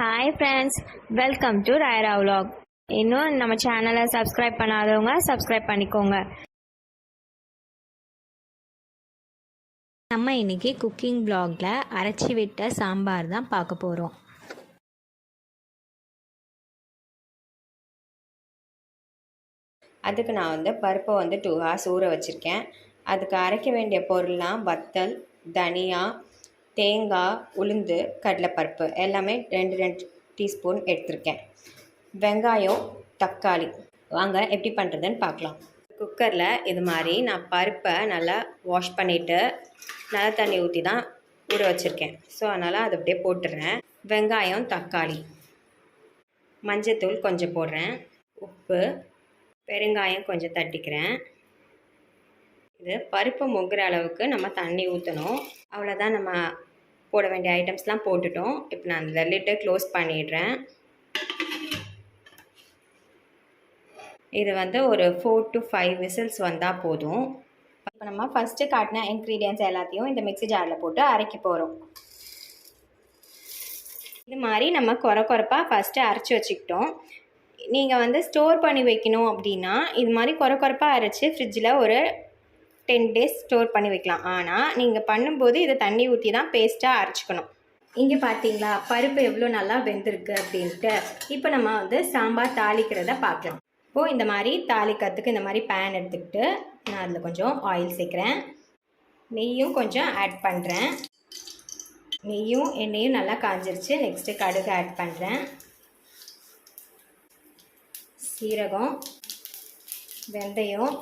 Hi friends welcome to Rayara vlog. இன்னும் நம்ம சேனலை சப்ஸ்கிரைப் பண்ணாதவங்க சப்ஸ்கிரைப் பண்ணிக்கோங்க. நம்ம இன்னைக்கு குக்கிங் vlogல அரைச்சி விட்ட சாம்பார் தான் பார்க்க போகிறோம் அதுக்கு நான் வந்து பருப்பை வந்து டூ ஹார்ஸ் ஊற வச்சுருக்கேன். அதுக்கு அரைக்க வேண்டிய பொருள்லாம் வத்தல் தனியா தேங்காய் உளுந்து கடலைப்பருப்பு எல்லாமே ரெண்டு ரெண்டு டீஸ்பூன் எடுத்திருக்கேன். வெங்காயம் தக்காளி. வாங்க எப்படி பண்ணுறதுன்னு பார்க்கலாம். குக்கரில் இது மாதிரி நான் பருப்பை நல்லா வாஷ் பண்ணிவிட்டு நல்லா தண்ணி ஊற்றி தான் ஊற வச்சுருக்கேன். ஸோ அதனால் அதை அப்படியே போட்டுடுறேன் வெங்காயம் தக்காளி. மஞ்சத்தூள் கொஞ்சம் போடுறேன். உப்பு பெருங்காயம் கொஞ்சம் தட்டிக்கிறேன். இது பருப்பு முங்குற அளவுக்கு நம்ம தண்ணி ஊற்றணும் அவ்வளோதான் நம்ம போட வேண்டிய ஐட்டம்ஸ்லாம் போட்டுட்டோம். இப்போ நான் அந்த லிட்டை க்ளோஸ் பண்ணிடுறேன். இது வந்து ஒரு ஃபோர் டு ஃபைவ் விசில்ஸ் வந்தால் போதும். இப்போ நம்ம ஃபஸ்ட்டு காட்டின இன்க்ரீடியன்ஸ் எல்லாத்தையும் இந்த மிக்ஸி ஜாரில் போட்டு அரைக்க போகிறோம் இது மாதிரி நம்ம குறை குறைப்பாக ஃபஸ்ட்டு அரைச்சி வச்சுக்கிட்டோம். நீங்கள் வந்து ஸ்டோர் பண்ணி வைக்கணும் அப்படின்னா இது மாதிரி குறை குறைப்பாக அரைச்சி ஃப்ரிட்ஜில் ஒரு டென் டேஸ் ஸ்டோர் பண்ணி வைக்கலாம். ஆனால் நீங்கள் பண்ணும்போது இதை தண்ணி ஊற்றி தான் பேஸ்ட்டாக அரைச்சிக்கணும். இங்கே பார்த்தீங்களா பருப்பு எவ்வளோ நல்லா வெந்திருக்கு அப்படின்ட்டு. இப்போ நம்ம வந்து சாம்பார் தாளிக்கிறத பார்க்கலாம். இப்போது இந்த மாதிரி தாளிக்கிறதுக்கு இந்த மாதிரி பேன் எடுத்துக்கிட்டு நான் அதில் கொஞ்சம் ஆயில் சேர்க்குறேன். நெய்யும் கொஞ்சம் ஆட் பண்ணுறேன் நெய்யும் எண்ணெயும் நல்லா காஞ்சிருச்சு. நெக்ஸ்ட்டு கடுகு ஆட் பண்ணுறேன் சீரகம் வெந்தயம்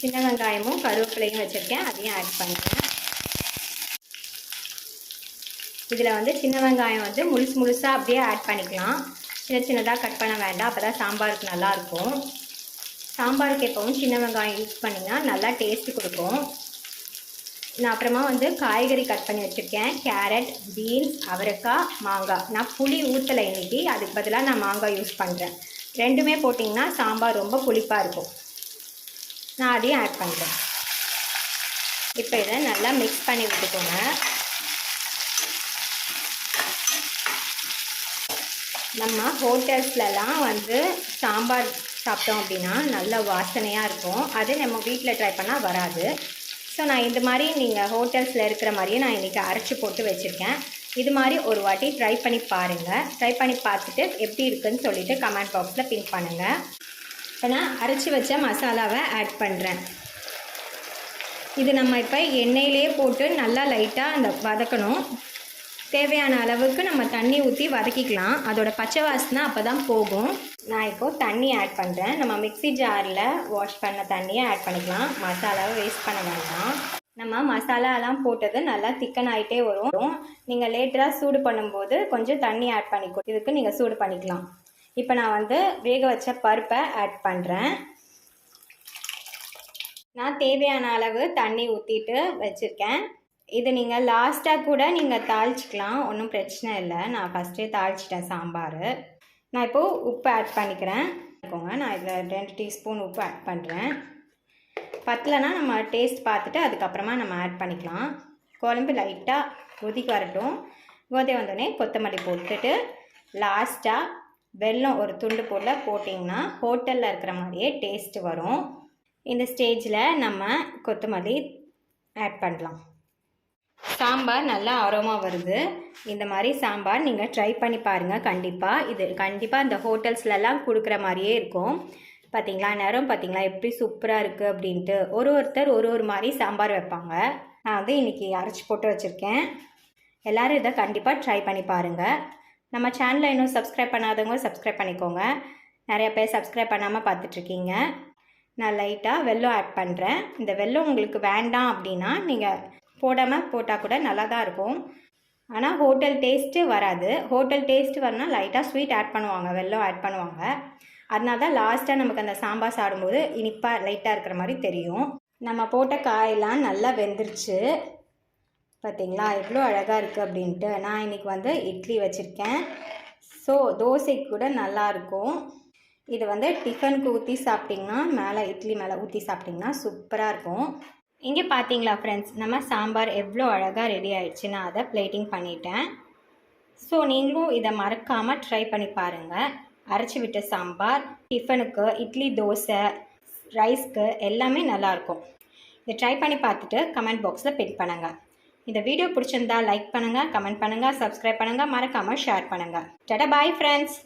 சின்ன வெங்காயமும் கருவேப்பிலையும் வச்சுருக்கேன். அதையும் ஆட் பண்ணுறேன் இதில் வந்து சின்ன வெங்காயம் வந்து முழுசு முழுசாக அப்படியே ஆட் பண்ணிக்கலாம். சின்ன சின்னதாக கட் பண்ண வேண்டாம். அப்போ தான் சாம்பாருக்கு நல்லாயிருக்கும் சாம்பாருக்கு எப்பவும் சின்ன வெங்காயம் யூஸ் பண்ணிங்கன்னா நல்லா டேஸ்ட்டு கொடுக்கும். நான் அப்புறமா வந்து காய்கறி கட் பண்ணி வச்சுருக்கேன். கேரட் பீன்ஸ் அவரைக்காய் மாங்காய். நான் புளி ஊற்றலை இன்னைக்கு. அதுக்கு பதிலாக நான் மாங்காய் யூஸ் பண்ணுறேன் ரெண்டுமே போட்டிங்கன்னா சாம்பார் ரொம்ப புளிப்பாக இருக்கும். நான் அதையும் ஆட் பண்ணுறேன் இப்போ இதை நல்லா மிக்ஸ் பண்ணி விட்டுக்கோங்க. நம்ம ஹோட்டல்ஸ்லலாம் வந்து சாம்பார் சாப்பிட்டோம் அப்படின்னா நல்ல வாசனையாக இருக்கும். அது நம்ம வீட்டில் ட்ரை பண்ணால் வராது. ஸோ நான் இந்த மாதிரி நீங்கள் ஹோட்டல்ஸில் இருக்கிற மாதிரியே நான் இன்றைக்கி அரைச்சி போட்டு வச்சுருக்கேன். இது மாதிரி ஒரு வாட்டி ட்ரை பண்ணி பாருங்கள் ட்ரை பண்ணி பார்த்துட்டு எப்படி இருக்குதுன்னு சொல்லிவிட்டு கமெண்ட் பாக்ஸில் பின் பண்ணுங்கள் இப்போ நான் அரைச்சி வச்ச மசாலாவை ஆட் பண்ணுறேன் இது நம்ம இப்போ எண்ணெயிலே போட்டு நல்லா லைட்டாக அந்த வதக்கணும். தேவையான அளவுக்கு நம்ம தண்ணி ஊற்றி வதக்கிக்கலாம். அதோட பச்சை வாசனை அப்போ தான் போகும். நான் இப்போது தண்ணி ஆட் பண்ணுறேன் நம்ம மிக்ஸி ஜாரில் வாஷ் பண்ண தண்ணியை ஆட் பண்ணிக்கலாம். மசாலாவை வேஸ்ட் பண்ண வேண்டாம். நம்ம மசாலாலாம் போட்டது நல்லா திக்கன் ஆகிட்டே வரும். நீங்கள் லேட்டராக சூடு பண்ணும்போது கொஞ்சம் தண்ணி ஆட் பண்ணிக்கோ. இதுக்கு நீங்கள் சூடு பண்ணிக்கலாம். இப்போ நான் வந்து வேக வச்ச பருப்பை ஆட் பண்ணுறேன் நான் தேவையான அளவு தண்ணி ஊற்றிட்டு வச்சுருக்கேன். இது நீங்கள் லாஸ்ட்டாக கூட நீங்கள் தாளிச்சிக்கலாம் ஒன்றும் பிரச்சனை இல்லை. நான் ஃபஸ்ட்டே தாளிச்சிட்டேன் சாம்பார். நான் இப்போது உப்பு ஆட் பண்ணிக்கிறேன். இருக்கோங்க நான் இதில் ரெண்டு டீஸ்பூன் உப்பு ஆட் பண்ணுறேன் பத்தலைனா நம்ம டேஸ்ட் பார்த்துட்டு அதுக்கப்புறமா நம்ம ஆட் பண்ணிக்கலாம். குழம்பு லைட்டாக கொதிக்க வரட்டும். கொதி வந்தோடனே கொத்தமல்லி போட்டுட்டு லாஸ்ட்டாக வெல்லம் ஒரு துண்டு போல் போட்டிங்கன்னா ஹோட்டலில் இருக்கிற மாதிரியே டேஸ்ட்டு வரும். இந்த ஸ்டேஜில் நம்ம கொத்தமல்லி ஆட் பண்ணலாம். சாம்பார் நல்லா ஆரோமா வருது. இந்த மாதிரி சாம்பார் நீங்கள் ட்ரை பண்ணி பாருங்கள் கண்டிப்பாக இது கண்டிப்பாக இந்த ஹோட்டல்ஸ்லலாம் கொடுக்குற மாதிரியே இருக்கும். பார்த்தீங்களா நேரம் பார்த்தீங்களா எப்படி சூப்பராக இருக்குது அப்படின்ட்டு ஒரு ஒருத்தர் ஒரு ஒரு மாதிரி சாம்பார் வைப்பாங்க. நான் வந்து இன்றைக்கி அரைச்சி போட்டு வச்சுருக்கேன். எல்லோரும் இதை கண்டிப்பாக ட்ரை பண்ணி பாருங்கள் நம்ம சேனலை இன்னும் சப்ஸ்கிரைப் பண்ணாதவங்க சப்ஸ்கிரைப் பண்ணிக்கோங்க. நிறைய பேர் சப்ஸ்கிரைப் பண்ணாமல் பார்த்துட்ருக்கீங்க. நான் லைட்டாக வெல்லம் ஆட் பண்ணுறேன் இந்த வெல்லம் உங்களுக்கு வேண்டாம் அப்படின்னா நீங்கள் போடாமல் போட்டால் கூட நல்லா தான் இருக்கும். ஆனால் ஹோட்டல் டேஸ்ட்டு வராது. ஹோட்டல் டேஸ்ட்டு வரனால் லைட்டாக ஸ்வீட் ஆட் பண்ணுவாங்க. வெல்லம் ஆட் பண்ணுவாங்க. அதனால தான் லாஸ்ட்டாக நமக்கு அந்த சாம்பார் சாடும்போது இனிப்பாக லைட்டாக இருக்கிற மாதிரி தெரியும். நம்ம போட்ட காயெல்லாம் நல்லா வெந்துருச்சு. பார்த்தீங்களா எவ்வளோ அழகாக இருக்குது அப்படின்ட்டு. நான் இன்றைக்கி வந்து இட்லி வச்சுருக்கேன். ஸோ தோசைக்கு கூட நல்லாயிருக்கும் இது வந்து டிஃபனுக்கு ஊற்றி சாப்பிட்டிங்கன்னா மேலே இட்லி மேலே ஊற்றி சாப்பிட்டிங்கன்னா சூப்பராக இருக்கும். இங்கே பார்த்தீங்களா ஃப்ரெண்ட்ஸ் நம்ம சாம்பார் எவ்வளோ அழகாக ரெடி ஆயிடுச்சு. நான் அதை பிளேட்டிங் பண்ணிட்டேன். ஸோ நீங்களும் இதை மறக்காமல் ட்ரை பண்ணி பாருங்கள் அரைச்சி விட்ட சாம்பார் டிஃபனுக்கு இட்லி தோசை ரைஸ்க்கு எல்லாமே நல்லாயிருக்கும் இதை ட்ரை பண்ணி பார்த்துட்டு கமெண்ட் பாக்ஸில் பின் பண்ணுங்கள் இந்த வீடியோ பிடிச்சிருந்தா லைக் பண்ணுங்கள் கமெண்ட் பண்ணுங்கள் சப்ஸ்கிரைப் பண்ணுங்கள் மறக்காமல் ஷேர் பண்ணுங்கள் டடா பாய் ஃப்ரெண்ட்ஸ்